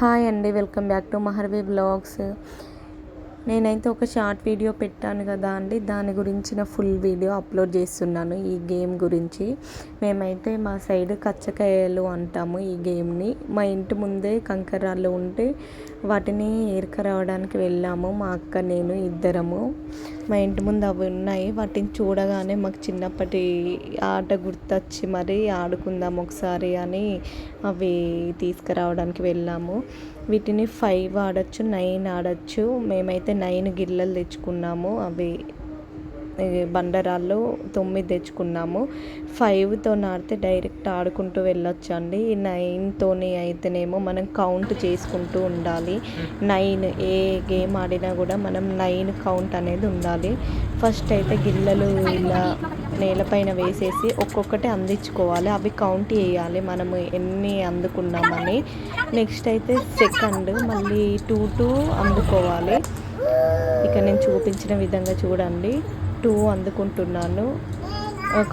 Hi అండి welcome back to Maharvi blogs. నేనైతే ఒక షార్ట్ వీడియో పెట్టాను కదా అండి. దాని గురించిన ఫుల్ వీడియో అప్లోడ్ చేస్తున్నాను ఈ గేమ్ గురించి. మేమైతే మా సైడ్ కచ్చకాయలు అంటాము ఈ గేమ్ని. మా ఇంటి ముందే కంకరాళ్ళు ఉంటే వాటిని ఏరుకరావడానికి వెళ్ళాము మా అక్క నేను ఇద్దరము. మా ఇంటి ముందు అవి ఉన్నాయి. వాటిని చూడగానే మాకు చిన్నప్పటి ఆట గుర్తొచ్చి మరి ఆడుకుందాం ఒకసారి అని అవి తీసుకురావడానికి వెళ్ళాము. వీటిని ఫైవ్ ఆడచ్చు నైన్ ఆడచ్చు. మేమైతే నైన్ గిల్లలు తెచ్చుకున్నాము. అవి బండరాళ్ళు తొమ్మిది తెచ్చుకున్నాము. ఫైవ్తో ఆడితే డైరెక్ట్ ఆడుకుంటూ వెళ్ళొచ్చు అండి నైన్తోని అయితేనేమో మనం కౌంట్ చేసుకుంటూ ఉండాలి. నైన్ ఏ గేమ్ ఆడినా కూడా మనం నైన్ కౌంట్ అనేది ఉండాలి. ఫస్ట్ అయితే గిల్లలు ఇలా నేలపైన వేసేసి ఒక్కొక్కటి అందించుకోవాలి. అవి కౌంట్ చేయాలి. మనము ఎన్ని అందుకున్నామని. నెక్స్ట్ అయితే సెకండ్ మళ్ళీ టూ టూ అందుకోవాలి. ఇక నేను చూపించిన విధంగా చూడండి. టూ అందుకుంటున్నాను.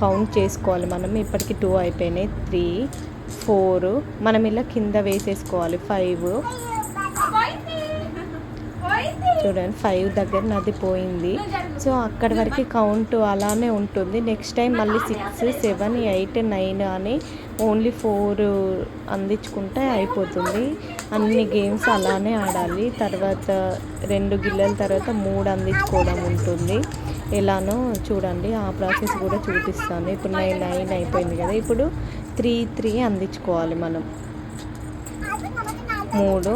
కౌంట్ చేసుకోవాలి మనం. ఇప్పటికి టూ అయిపోయినాయి. Three four. మనం ఇలా కింద వేసేసుకోవాలి. ఫైవ్. చూడండి ఫైవ్ దగ్గర నాది పోయింది. సో అక్కడి వరకు కౌంట్ అలానే ఉంటుంది. నెక్స్ట్ టైం మళ్ళీ సిక్స్ సెవెన్ ఎయిట్ నైన్ అని ఓన్లీ ఫోర్ అందించుకుంటే అయిపోతుంది. అన్ని గేమ్స్ అలానే ఆడాలి. తర్వాత రెండు గిల్లల తర్వాత మూడు అందించుకోవడం ఉంటుంది. ఎలానో చూడండి ఆ ప్రాసెస్ కూడా చూపిస్తాను. ఇప్పుడు నైన్ నైన్ అయిపోయింది కదా. ఇప్పుడు త్రీ త్రీ అందించుకోవాలి మనం. మూడు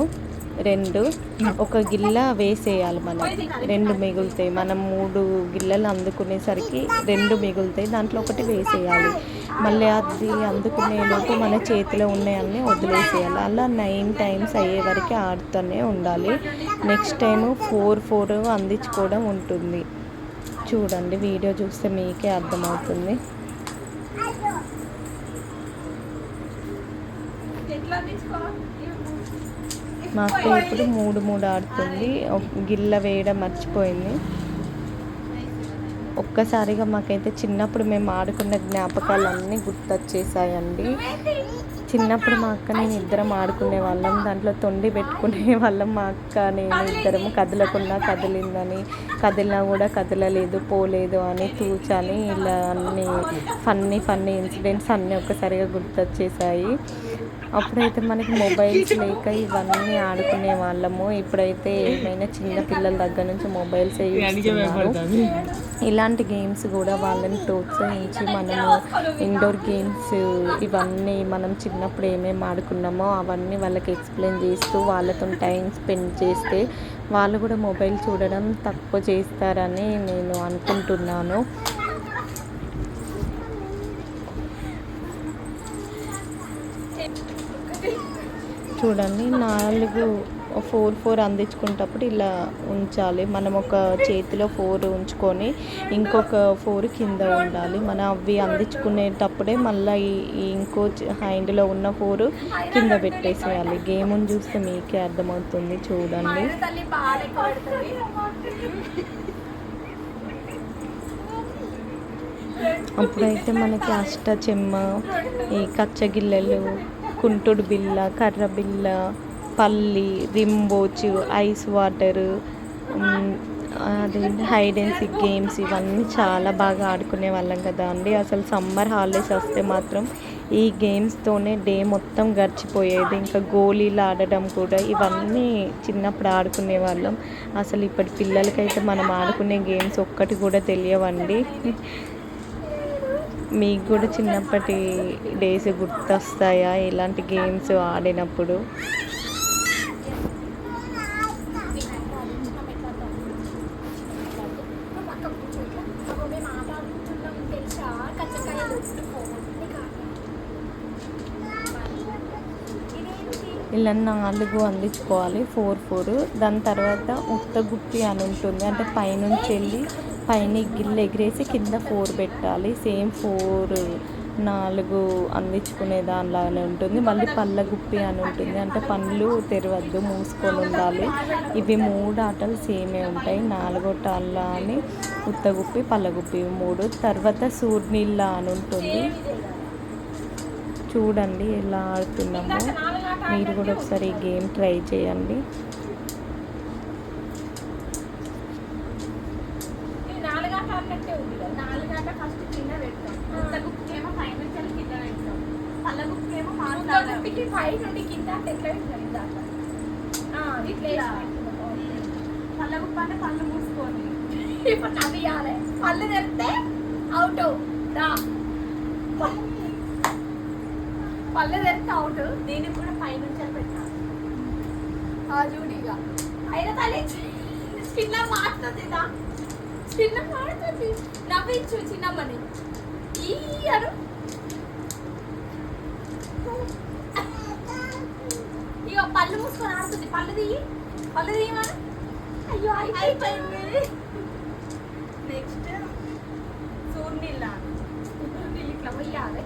రెండు ఒక గిల్ల వేసేయాలి మనం. రెండు మిగులుతాయి. మనం మూడు గిల్లలు అందుకునేసరికి రెండు మిగులుతాయి. దాంట్లో ఒకటి వేసేయాలి. మళ్ళీ అది అందుకునే లోపు మన చేతిలో ఉన్నాయన్నీ వదిలేసేయాలి. అలా నైన్ టైమ్స్ అయ్యే వరకు ఆడుతూనే ఉండాలి. నెక్స్ట్ టైం ఫోర్ ఫోర్ అందించుకోవడం ఉంటుంది. చూడండి వీడియో చూస్తే మీకే అర్థమవుతుంది. మా అక్క ఇప్పుడు మూడు మూడు ఆడుతుంది. గిల్ల వేయడం మర్చిపోయింది. ఒక్కసారిగా మాకైతే చిన్నప్పుడు మేము ఆడుకున్న జ్ఞాపకాలన్నీ గుర్తొచ్చేసాయండి. చిన్నప్పుడు మా అక్క నేను ఇద్దరం ఆడుకునే వాళ్ళం. దాంట్లో తొండి పెట్టుకునే వాళ్ళం. మా అక్క నేను ఇద్దరం కదలకుండా కదిలిందని కదిలినా కూడా కదలలేదు పోలేదు అని తూచని ఇలా అన్ని ఫన్నీ ఫన్నీ ఇన్సిడెంట్స్ అన్నీ ఒక్కసారిగా గుర్తొచ్చేసాయి. అప్పుడైతే మనకి మొబైల్స్ లేక ఇవన్నీ ఆడుకునే వాళ్ళము. ఇప్పుడైతే ఏమైనా చిన్న పిల్లల దగ్గర నుంచి మొబైల్స్ ఇస్తున్నారు ఇలాంటి గేమ్స్ కూడా వాళ్ళని ప్రోత్సహించి మనము ఇండోర్ గేమ్స్ ఇవన్నీ మనం చిన్నప్పుడు ఏమేమి ఆడుకున్నామో అవన్నీ వాళ్ళకి ఎక్స్ప్లెయిన్ చేస్తూ వాళ్ళతో టైం స్పెండ్ చేస్తే వాళ్ళు కూడా మొబైల్ చూడడం తక్కువ చేస్తారని నేను అనుకుంటున్నాను. చూడండి నాలుగు ఫోర్ ఫోర్ అందించుకునేటప్పుడు ఇలా ఉంచాలి. మనం ఒక చేతిలో ఫోర్ ఉంచుకొని ఇంకొక ఫోర్ కింద ఉండాలి. మనం అవి అందించుకునేటప్పుడే మళ్ళీ ఇంకో హ్యాండ్లో ఉన్న ఫోర్ కింద పెట్టేసేయాలి. గేమ్ని చూస్తే మీకే అర్థమవుతుంది చూడండి. అప్పుడైతే మనకి అష్ట చెమ్మ ఈ కచ్చగిల్లలు కుంటుడు బిల్ల కర్ర బిల్ల పల్లి రింబోచ్ ఐస్ వాటర్ అదే హైడ్ అండ్ సిక్ గేమ్స్ ఇవన్నీ చాలా బాగా ఆడుకునే వాళ్ళం కదా అండి. అసలు సమ్మర్ హాలిడేస్ వస్తే మాత్రం ఈ గేమ్స్తోనే డే మొత్తం గడిచిపోయేది. ఇంకా గోళీలు ఆడడం కూడా ఇవన్నీ చిన్నప్పుడు ఆడుకునే వాళ్ళం. అసలు ఇప్పటి పిల్లలకైతే మనం ఆడుకునే గేమ్స్ ఒక్కటి కూడా తెలియవండి. మీకు కూడా చిన్నప్పటి డేస్ గుర్తొస్తాయా? ఇలాంటి గేమ్స్ ఆడినప్పుడు? ఇలా నాలుగు అందించుకోవాలి. Four four. దాని తర్వాత ఉత్తగుప్పి అని ఉంటుంది. అంటే పైనుంచి వెళ్ళి పైన గిల్లు ఎగిరేసి కింద ఫోర్ పెట్టాలి. సేమ్ ఫోర్ నాలుగు అందించుకునే దానిలాగానే ఉంటుంది. మళ్ళీ పళ్ళ గుప్పి అని ఉంటుంది. అంటే పండ్లు తెరవద్దు మూసుకొని ఉండాలి. ఇవి మూడు ఆటలు సేమే ఉంటాయి. నాలుగో టాళ్ళ అని ఉత్తగుప్పి పళ్ళగుప్పి మూడు. తర్వాత సూర్నీళ్ళ అని ఉంటుంది. చూడండి ఎలా ఆడుతున్నామో. మీరు కూడా ఒకసారి ఈ గేమ్ ట్రై చేయండి ఇది నాలుగు ఆట అన్నట్టే ఉంది కదా. నాలుగు ఆట ఫస్ట్ కింద పెడతాం. ముద్ద గుప్పికేమో పై నుంచి వెళ్ళి కింద పెడతాం. పళ్ళ గుప్పికేమో ముద్ద గుప్పికి పై నుండి కింద అంటే ఎట్లా పెట్టాలి ఇందాక ఇట్లా. పళ్ళ గుప్ప అంటే పళ్ళు మూసుకోండి. ఇప్పుడు నవ్వియాలి పళ్ళు తెరిస్తే అవుట్ రా. పళ్ళు తెరిస్తే అవుట్ దీనికి కూడా పై నుంచి పెట్టాలి ఆ జూడిగా అయినా తల్లి చిన్న మారుతుంది దా చిన్న మాడుతుంది నవ్వించు చిన్నమ్మని. ఈ అను ఇక పళ్ళు మూసుకొని ఆడుతుంది. పళ్ళు తీయి. పళ్ళు తీయమను అయ్యో అయిపోయింది. నెక్స్ట్. ఇట్లా పోయాలి.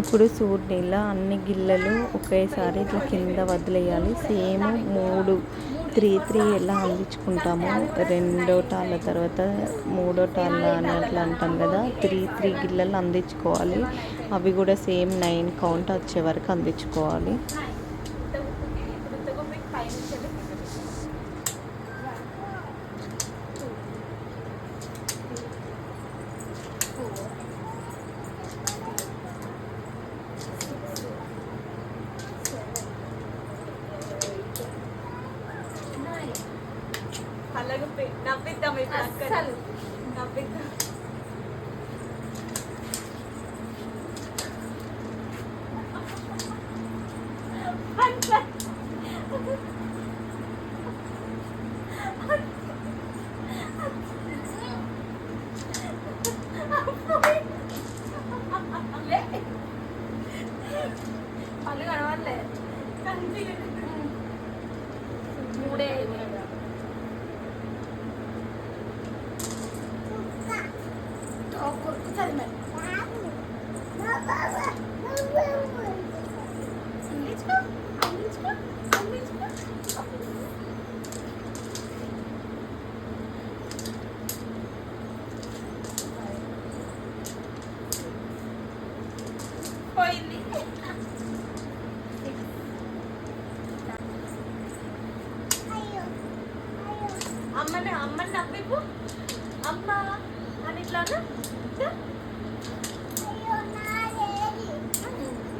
ఇప్పుడు సూర్యునిలా అన్ని గిల్లలు ఒకేసారి ఇట్లా కింద వదిలేయాలి. సేమ్ మూడు త్రీ త్రీ ఎలా అందించుకుంటామో రెండో టాళ్ళ తర్వాత మూడో టాళ్ళ అని అట్లా అంటాం కదా త్రీ త్రీ గిల్లలు అందించుకోవాలి. అవి కూడా సేమ్ నైన్ కౌంట్ వచ్చే వరకు అందించుకోవాలి. నవ్విద్దాం అసలు నవ్విద్దాం.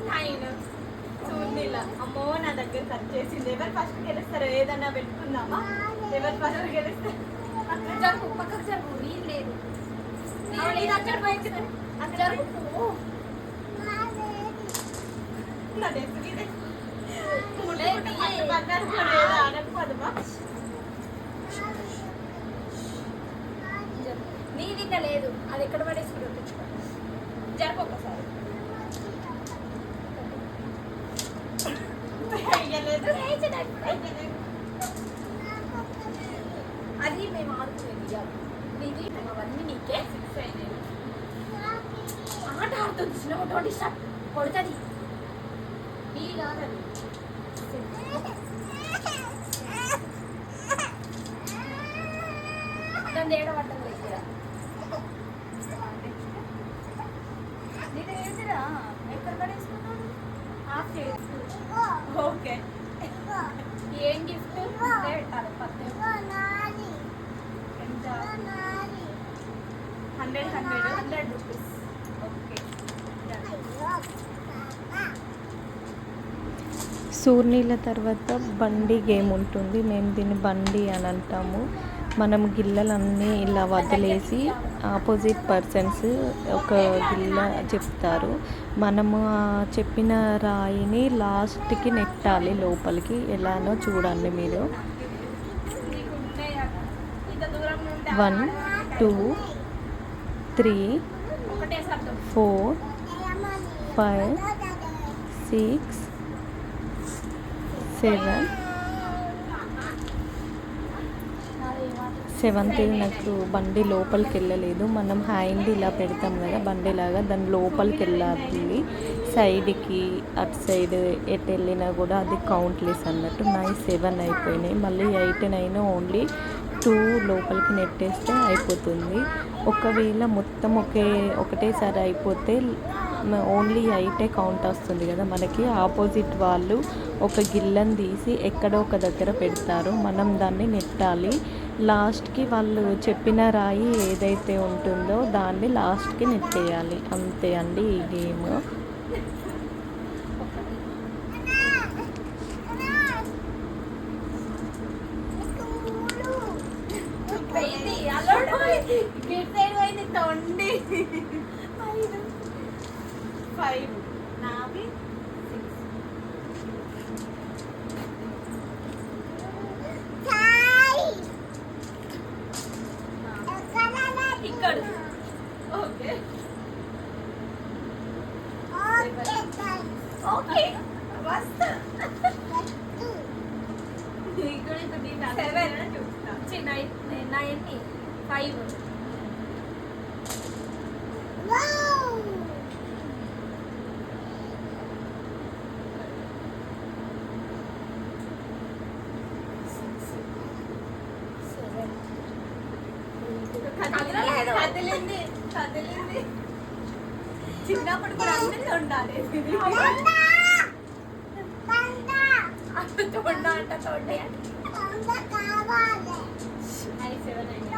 నైన్ చూడనిలా. అమ్మో నా దగ్గర కట్ చేసింది. ఎవరు ఫస్ట్ గెలుస్తారు ఏదన్నా పెట్టుకుందామా? ఎవరు ఫస్ట్ గెలుస్తారు జరుపు పక్కకు జరుపు వీలు లేదు. దగ్గర పోయింది అక్కడ జరుపు నా డెస్క్ ఇదే నీ నిన్న లేదు. అది ఎక్కడ పడేసుకుని తెచ్చుకో జరప ఒకసారి. అది మేము ఆడుకునేది ఇవాళ. నీది మేము అవన్నీ నీకే ఫిక్స్ అయినాయి. ఆట ఆడుతుంది చిన్న ఒకటి కొడుతుంది. నీ కాదని ఓకే ఏం గిఫ్ట్ పెట్టాలి పక్కన ఎంత హండ్రెడ్ హండ్రెడ్ హండ్రెడ్ రూపీస్ సూర్నీళ్ళ తర్వాత బండి గేమ్ ఉంటుంది. మేము దీన్ని బండి అని అంటాము. మనం గిల్లలన్నీ ఇలా వదిలేసి ఆపోజిట్ పర్సన్స్ ఒక గిల్ల చెప్తారు. మనము చెప్పిన రాయిని లాస్ట్కి నెట్టాలి లోపలికి. ఎలానో చూడండి మీరు. One two three four five six seven. Seventh నాకు బండి లోపలికి వెళ్ళలేదు మనం హ్యాండ్ ఇలా పెడతాం కదా బండిలాగా దాని లోపలికి వెళ్ళాలి సైడ్కి అటు సైడ్ ఎటు వెళ్ళినా కూడా అది కౌంట్లెస్ అన్నట్టు. నైన్ సెవెన్ అయిపోయినాయి. మళ్ళీ ఎయిట్ నైన్ ఓన్లీ టూ లోపలికి నెట్టేస్తే అయిపోతుంది. ఒకవేళ మొత్తం ఒకే ఒకటేసారి అయిపోతే ఓన్లీ ఎయిటే కౌంట్ వస్తుంది కదా. మనకి ఆపోజిట్ వాళ్ళు ఒక గిల్లని తీసి ఎక్కడో ఒక దగ్గర పెడతారు. మనం దాన్ని నెట్టాలి. లాస్ట్కి వాళ్ళు చెప్పిన రాయి ఏదైతే ఉంటుందో దాన్ని లాస్ట్కి నెట్టేయాలి. అంతే అండి ఈ గేమ్. గిట్ సైడ్ పోయింది? తొండి. ఫైవ్ నావి సిక్స్ ఇక్కడ ఓకే ఓకే వస్తా ఇక్కడ సెవెన్ నైన్ నైన్ ఫైవ్ కదిలింది కదిలింది చిన్నప్పుడు కూడా అన్నీ ఉండాలి అంత తోడ అంట తోడే అది సెవెన్ అయింది